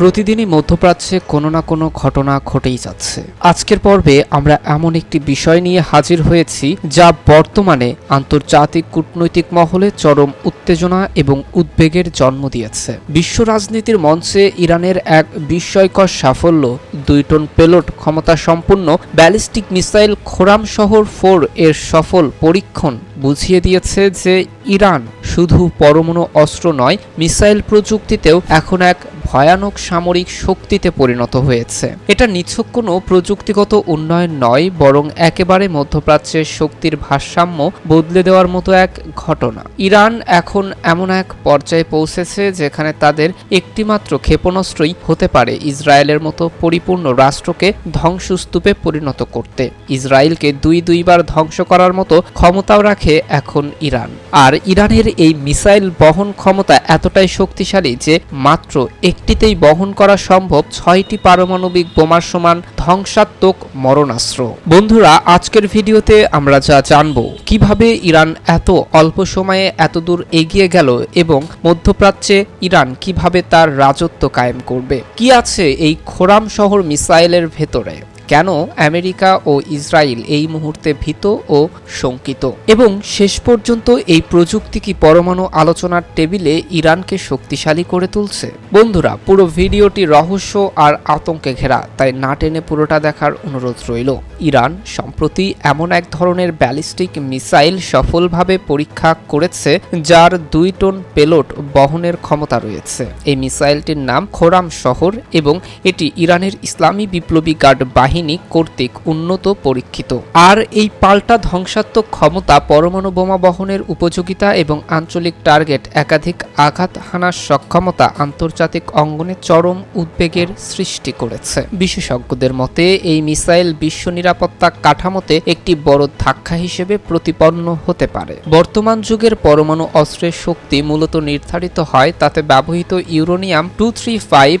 প্রতিদিনই মধ্যপ্রাচ্যে কোনো না কোনো ঘটনা ঘটেই যাচ্ছে। আজকের পর্বে আমরা এমন একটি বিষয় নিয়ে হাজির হয়েছি, যা বর্তমানে আন্তর্জাতিক কূটনৈতিক মহলে চরম উত্তেজনা এবং উদ্বেগের জন্ম দিয়েছে। বিশ্ব রাজনীতির মঞ্চে ইরানের এক বিস্ময়কর সাফল্য, দুই টন পেলোড ক্ষমতা সম্পন্ন ব্যালিস্টিক মিসাইল খোরাম শহর ফোর এর সফল পরীক্ষণ বুঝিয়ে দিয়েছে যে ইরান শুধু পরমাণু অস্ত্র নয়, মিসাইল প্রযুক্তিতেও এখন এক ভয়ানক সামরিক শক্তিতে পরিণত হয়েছে। এটা নিছক কোনো প্রযুক্তিগত উন্নয়ন নয়, বরং একেবারে মধ্যপ্রাচ্যের শক্তির ভারসাম্য বদলে দেওয়ার মতো এক ঘটনা। ইরান এখন এমন এক পর্যায়ে পৌঁছেছে যেখানে তাদের একটিমাত্র ক্ষেপণাস্ত্রই হতে পারে ইসরায়েলের মতো পরিপূর্ণ রাষ্ট্রকে ধ্বংসস্তূপে পরিণত করতে। ইসরায়েলকে দুই দুইবার ধ্বংস করার মতো ক্ষমতাও রাখে এখন ইরান। আর ইরানের এই মিসাইল বহন ক্ষমতা এতটাই শক্তিশালী যে মাত্র একটিতেই বহন করা সম্ভব ছয়টি পারমাণবিক বোমার সমান ধ্বংসাত্মক মরণাস্ত্র। বন্ধুরা, আজকের ভিডিওতে আমরা যা জানব, কীভাবে ইরান এত অল্প সময়ে এত দূর এগিয়ে গেল এবং মধ্যপ্রাচ্যে ইরান কীভাবে তার রাজত্ব কায়েম করবে, কি আছে এই খোরাম শহর মিসাইলের ভেতরে? কেন আমেরিকা ও ইসরায়েল এই মুহূর্তে ভীত ও শঙ্কিত? এবং শেষ পর্যন্ত এই প্রযুক্তি কি পরমাণু আলোচনার টেবিলে ইরানকে শক্তিশালী করে তুলছে? বন্ধুরা, পুরো ভিডিওটি রহস্য আর আতঙ্কে ঘেরা, তাই না টেনে পুরোটা দেখার অনুরোধ রইল। ইরান, সম্প্রতি এমন এক ধরনের ব্যালিস্টিক মিসাইল সফলভাবে পরীক্ষা করেছে, যার দুই টন পেলোট বহনের ক্ষমতা রয়েছে। এই মিসাইলটির নাম খোরাম শহর এবং এটি ইরানের ইসলামী বিপ্লবী গার্ড বাহিনী বাহিনী কর্তৃক উন্নত পরীক্ষিত। আর এই পাল্টা ধ্বংসাত্মক ক্ষমতা পরমাণু বোমা বহনের উপযোগিতা এবং আঞ্চলিক টার্গেট একাধিক আঘাত হানার সক্ষমতা আন্তর্জাতিক অঙ্গনে চরম উদ্বেগের সৃষ্টি করেছে। বিশেষজ্ঞদের মতে, এই মিসাইল বিশ্ব নিরাপত্তা কাঠামোতে একটি বড় ধাক্কা হিসেবে প্রতিপন্ন হতে পারে। বর্তমান যুগের পরমাণু অস্ত্রের শক্তি মূলত নির্ধারিত হয়, তাতে ব্যবহৃত ইউরোনিয়াম টু থ্রি ফাইভ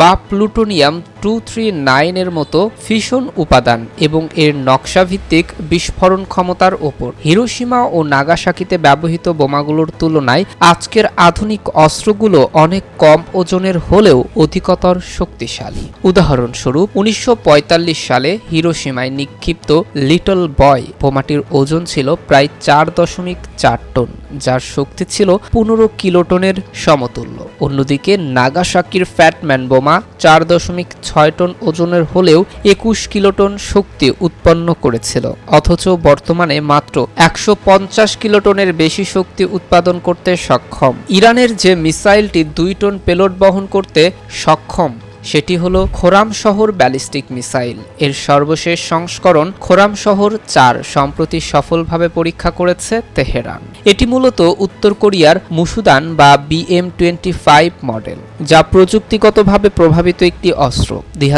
বা প্লুটোনিয়াম টু থ্রি নাইনের মতো ফিশন উপাদান এবং এর নকশা ভিত্তিক বিস্ফোরণ ক্ষমতার ওপর। হিরোসীমা ও নাগাসাকিতে ব্যবহৃত বোমাগুলোর তুলনায় আজকের আধুনিক অস্ত্রগুলো অনেক কম ওজনের হলেও অধিকতর শক্তিশালী। উদাহরণস্বরূপ, উনিশশো সালে হিরোসীমায় নিক্ষিপ্ত লিটল বয় বোমাটির ওজন ছিল প্রায় চার দশমিক চার টন, যার শক্তি ছিল পনেরো কিলোটনের সমতুল্য। অন্যদিকে নাগাসাকির ফ্যাটম্যান বোমা চার দশমিক ছয় টন ওজনের হলেও একুশ কিলোটন শক্তি উৎপন্ন করেছিল, অথচ বর্তমানে মাত্র একশো পঞ্চাশ কিলোটনের বেশি শক্তি উৎপাদন করতে সক্ষম। ইরানের যে মিসাইলটি দুই টন পেলোড বহন করতে সক্ষম সেটি হলো খোরাম শহর ব্যালিস্টিক মিসাইল। এর সর্বশেষ সংস্করণ খোরাম শহর চার, সম্প্রতি সফলভাবে পরীক্ষা করেছে তেহরান। এটি মূলত উত্তর কোরিয়ার মুসুদান বা বিএম টোয়েন্টি ফাইভ মডেল, যা প্রযুক্তিগতভাবে প্রভাবিত একটি অস্ত্র। দুই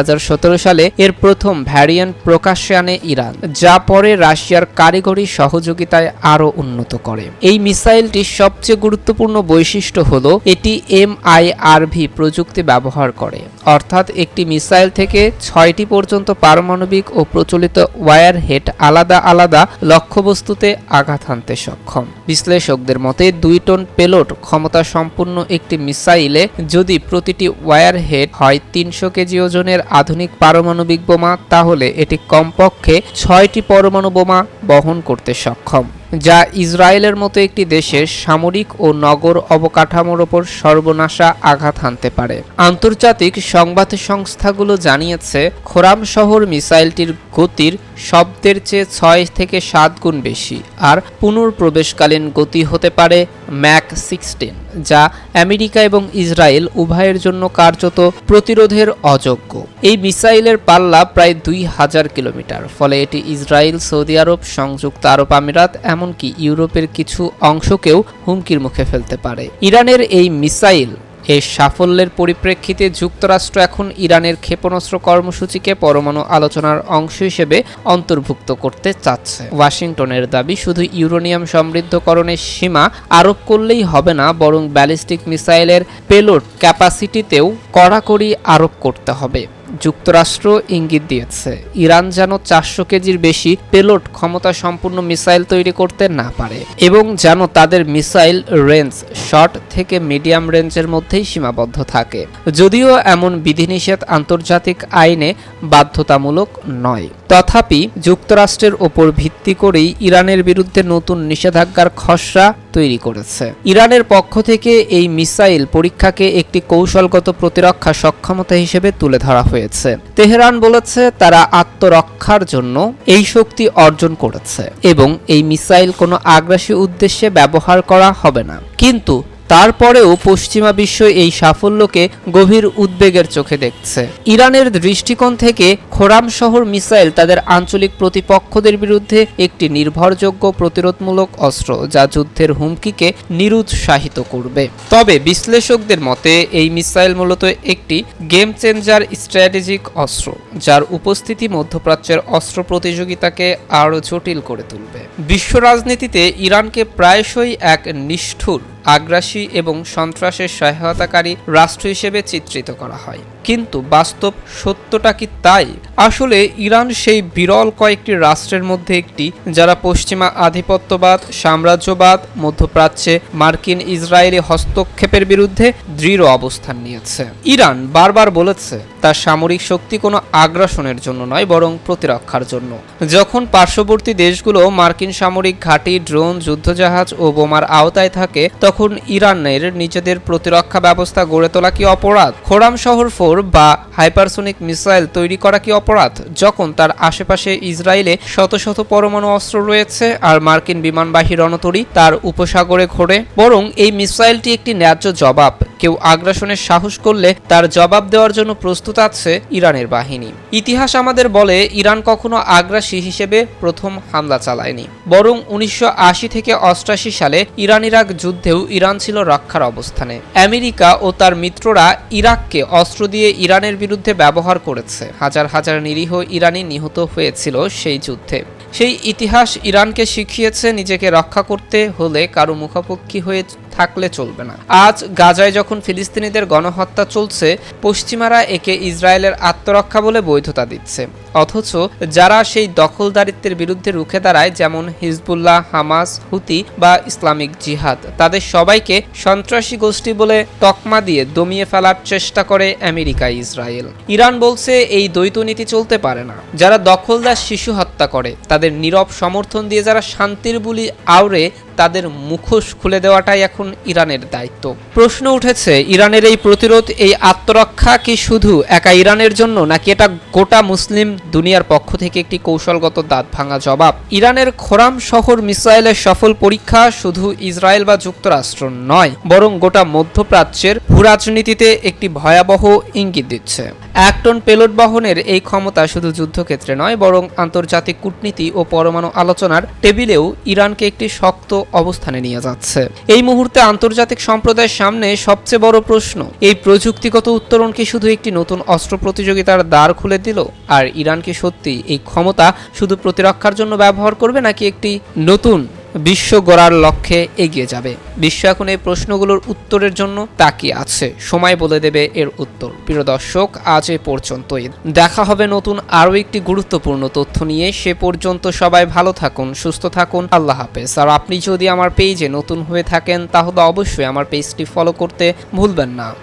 সালে এর প্রথম ভ্যারিয়েন্ট প্রকাশ্যে আনে ইরান, যা পরে রাশিয়ার কারিগরি সহযোগিতায় আরও উন্নত করে। এই মিসাইলটির সবচেয়ে গুরুত্বপূর্ণ বৈশিষ্ট্য হল এটি এমআইআরভি প্রযুক্তি ব্যবহার করে। অর্থাৎ একটি মিসাইল থেকে ছয়টি পর্যন্ত পারমাণবিক ও প্রচলিত ওয়ার হেড আলাদা আলাদা লক্ষ্যবস্তুতে আঘাত হানতে সক্ষম। বিশ্লেষকদের মতে, দুই টন পেলোড ক্ষমতা সম্পন্ন একটি মিসাইলে যদি প্রতিটি ওয়ার হেড হয় তিনশো কেজি ওজনের আধুনিক পারমাণবিক বোমা, তাহলে এটি কমপক্ষে ছয়টি পরমাণু বোমা বহন করতে সক্ষম। যা ইসরায়েলের মতো একটি দেশের সামরিক ও নগর অবকাঠামোর ওপর সর্বনাশা আঘাত হানতে পারে। আন্তর্জাতিক সংবাদ সংস্থাগুলো জানিয়েছে, খোরাম শহর মিসাইলটির গতির শব্দের চেয়ে ছয় থেকে সাত গুণ বেশি, আর পুনর্প্রবেশকালীন গতি হতে পারে ম্যাক সিক্সটিন, যা আমেরিকা এবং ইসরায়েল উভয়ের জন্য কার্যত প্রতিরোধের অযোগ্য। এই মিসাইলের পাল্লা প্রায় দুই হাজার কিলোমিটার, ফলে এটি ইসরায়েল, সৌদি আরব, সংযুক্ত আরব আমিরাত, এমনকি ইউরোপের কিছু অংশকেও হুমকির মুখে ফেলতে পারে। ইরানের এই মিসাইল এর সাফল্যের পরিপ্রেক্ষিতে যুক্তরাষ্ট্র এখন ইরানের ক্ষেপণাস্ত্র কর্মসূচিকে পরমাণু আলোচনার অংশ হিসেবে অন্তর্ভুক্ত করতে চাচ্ছে। ওয়াশিংটনের দাবি, শুধু ইউরোনিয়াম সমৃদ্ধকরণের সীমা আরোপ করলেই হবে না, বরং ব্যালিস্টিক মিসাইলের পেলোড ক্যাপাসিটিতেও কড়াকড়ি আরোপ করতে হবে। যুক্তরাষ্ট্র ইঙ্গিত দিয়েছে, ইরান যেন চারশো কেজির বেশি পেলোড ক্ষমতা সম্পূর্ণ মিসাইল তৈরি করতে না পারে এবং যেন তাদের মিসাইল রেঞ্জ শর্ট থেকে মিডিয়াম রেঞ্জের মধ্যেই সীমাবদ্ধ থাকে। যদিও এমন বিধিনিষেধ আন্তর্জাতিক আইনে বাধ্যতামূলক নয়। তথাপি যুক্তরাষ্ট্রের ওপর ভিত্তি করেই ইরানের বিরুদ্ধে নতুন নিষেধাজ্ঞার খসড়া তৈরি করেছে। ইরানের পক্ষ থেকে এই মিসাইল পরীক্ষাকে একটি কৌশলগত প্রতিরক্ষা সক্ষমতা হিসেবে তুলে ধরা হয়েছে। তেহরান বলেছে, তারা আত্মরক্ষার জন্য এই শক্তি অর্জন করেছে এবং এই মিসাইল কোনো আগ্রাসী উদ্দেশ্যে ব্যবহার করা হবে না। কিন্তু তারপরেও পশ্চিমা বিশ্ব এই সাফল্যকে গভীর উদ্বেগের চোখে দেখছে। ইরানের দৃষ্টিকোণ থেকে খোরাম শহর মিসাইল তাদের আঞ্চলিক প্রতিপক্ষদের বিরুদ্ধে একটি নির্ভরযোগ্য প্রতিরোধমূলক অস্ত্র যা যুদ্ধের হুমকিকে নিরুৎসাহিত করবে। তবে বিশ্লেষকদের মতে, এই মিসাইল মূলত একটি গেম চেঞ্জার স্ট্র্যাটেজিক অস্ত্র, যার উপস্থিতি মধ্যপ্রাচ্যের অস্ত্র প্রতিযোগিতাকে আরও জটিল করে তুলবে। বিশ্ব রাজনীতিতে ইরানকে প্রায়শই এক নিষ্ঠুর আগ্রাসী এবং সন্ত্রাসের সহায়তাকারী রাষ্ট্র হিসেবে চিত্রিত করা হয়। কিন্তু বাস্তব সত্যটা কি তাই? আসলে ইরান সেই বিরল কয়েকটি রাষ্ট্রের মধ্যে একটি, যারা পশ্চিমা আধিপত্যবাদ, সাম্রাজ্যবাদ, মধ্যপ্রাচ্যে মার্কিন ইসরায়েলি হস্তক্ষেপের বিরুদ্ধে দৃঢ় অবস্থান নিয়েছে। ইরান বারবার বলেছে, তার সামরিক শক্তি কোনো আগ্রাসনের জন্য নয়, বরং প্রতিরক্ষার জন্য। যখন পার্শ্ববর্তী দেশগুলো মার্কিন সামরিক ঘাঁটি, ড্রোন, যুদ্ধজাহাজ ও বোমার আওতায় থাকে, তখন ইরানের নিজেদের প্রতিরক্ষা ব্যবস্থা গড়ে তোলা কি অপরাধ? খোরাম শহর ফোর বা হাইপারসোনিক মিসাইল তৈরি করা কি অপরাধ? যখন তার আশেপাশে ইসরায়েলে শত শত পরমাণু অস্ত্র রয়েছে আর মার্কিন বিমানবাহী রণতরী তার উপসাগরে ঘোরে, বরং এই মিসাইলটি একটি ন্যায্য জবাব। কেউ আগ্রাসনের সাহস করলে তার জবাব দেওয়ার জন্য প্রস্তুত আছে ইরানের বাহিনী। ইতিহাস আমাদের বলে ইরান কখনো আগ্রাসী হিসেবে প্রথম হামলা চালায়নি। বরং উনিশশো আশি থেকে অষ্টাশি সালে ইরান ইরাক যুদ্ধেও ইরান ছিল রক্ষার অবস্থানে। আমেরিকা ও তার মিত্ররা ইরাককে অস্ত্র দিয়ে ইরানের বিরুদ্ধে ব্যবহার করেছে। হাজার হাজার নিরীহ ইরানি নিহত হয়েছিল সেই যুদ্ধে। সেই ইতিহাস ইরানকে শিখিয়েছে নিজেকে রক্ষা করতে হলে কারও মুখাপেক্ষী হয়ে থাকলে চলবে না। আজ গাজায় যখন ফিলিস্তিনিদের গণহত্যা চলছে, পশ্চিমারা একে ইসরায়েলের আত্মরক্ষা বলে বৈধতা দিচ্ছে। অথচ যারা সেই দখলদারিত্বের বিরুদ্ধে রুখে দাঁড়ায়, যেমন হিজবুল্লাহ, হামাস, হুতি বা ইসলামিক জিহাদ, তাদের সবাইকে সন্ত্রাসী গোষ্ঠী বলে তকমা দিয়ে দমিয়ে ফেলার চেষ্টা করে আমেরিকা, ইসরায়েল। ইরান বলছে, এই দ্বৈত নীতি চলতে পারে না। যারা দখলদার শিশু হত্যা করে, তাদের নীরব সমর্থন দিয়ে যারা শান্তির বুলি আওড়ে তাদের মুখোশ খুলে দেওয়াটাই এখন ইরানের দায়িত্ব। প্রশ্ন উঠেছে, ইরানের এই প্রতিরোধ, এই আত্মরক্ষা কি শুধু একা ইরানের জন্য, নাকি এটা গোটা মুসলিম দুনিয়ার পক্ষ থেকে একটি কৌশলগত দাঁত ভাঙা জবাব? ইরানের খোরাম শহর মিসাইলের সফল পরীক্ষা শুধু ইসরায়েল বা যুক্তরাষ্ট্র নয়, বরং গোটা মধ্যপ্রাচ্যের ভূরাজনীতিতে একটি ভয়াবহ ইঙ্গিত দিচ্ছে। এক টন পেলোড বহনের এই ক্ষমতা শুধু যুদ্ধক্ষেত্রে নয়, বরং আন্তর্জাতিক কূটনীতি ও পরমাণু আলোচনার টেবিলেও ইরানকে একটি শক্ত অবস্থানে নিয়ে যাচ্ছে। এই মুহূর্তে আন্তর্জাতিক সম্প্রদায়ের সামনে সবচেয়ে বড় প্রশ্ন, এই প্রযুক্তিগত উত্তরণ কি শুধু একটি নতুন অস্ত্র প্রতিযোগিতার দ্বার খুলে দিল, আর ইরান কি সত্যি এই ক্ষমতা শুধু প্রতিরক্ষার জন্য ব্যবহার করবে নাকি একটি নতুন বিশ্ব গড়ার লক্ষ্যে এগিয়ে যাবে। বিশ্ব এখন এই প্রশ্নগুলোর উত্তরের জন্য তাকিয়ে আছে। সময় বলে দেবে এর উত্তর। প্রিয় দর্শক, আজ এ পর্যন্তই। দেখা হবে নতুন আরও একটি গুরুত্বপূর্ণ তথ্য নিয়ে। সে পর্যন্ত সবাই ভালো থাকুন, সুস্থ থাকুন। আল্লাহ হাফেজ। আর আপনি যদি আমার পেজে নতুন হয়ে থাকেন, তাহলে অবশ্যই আমার পেজটি ফলো করতে ভুলবেন না।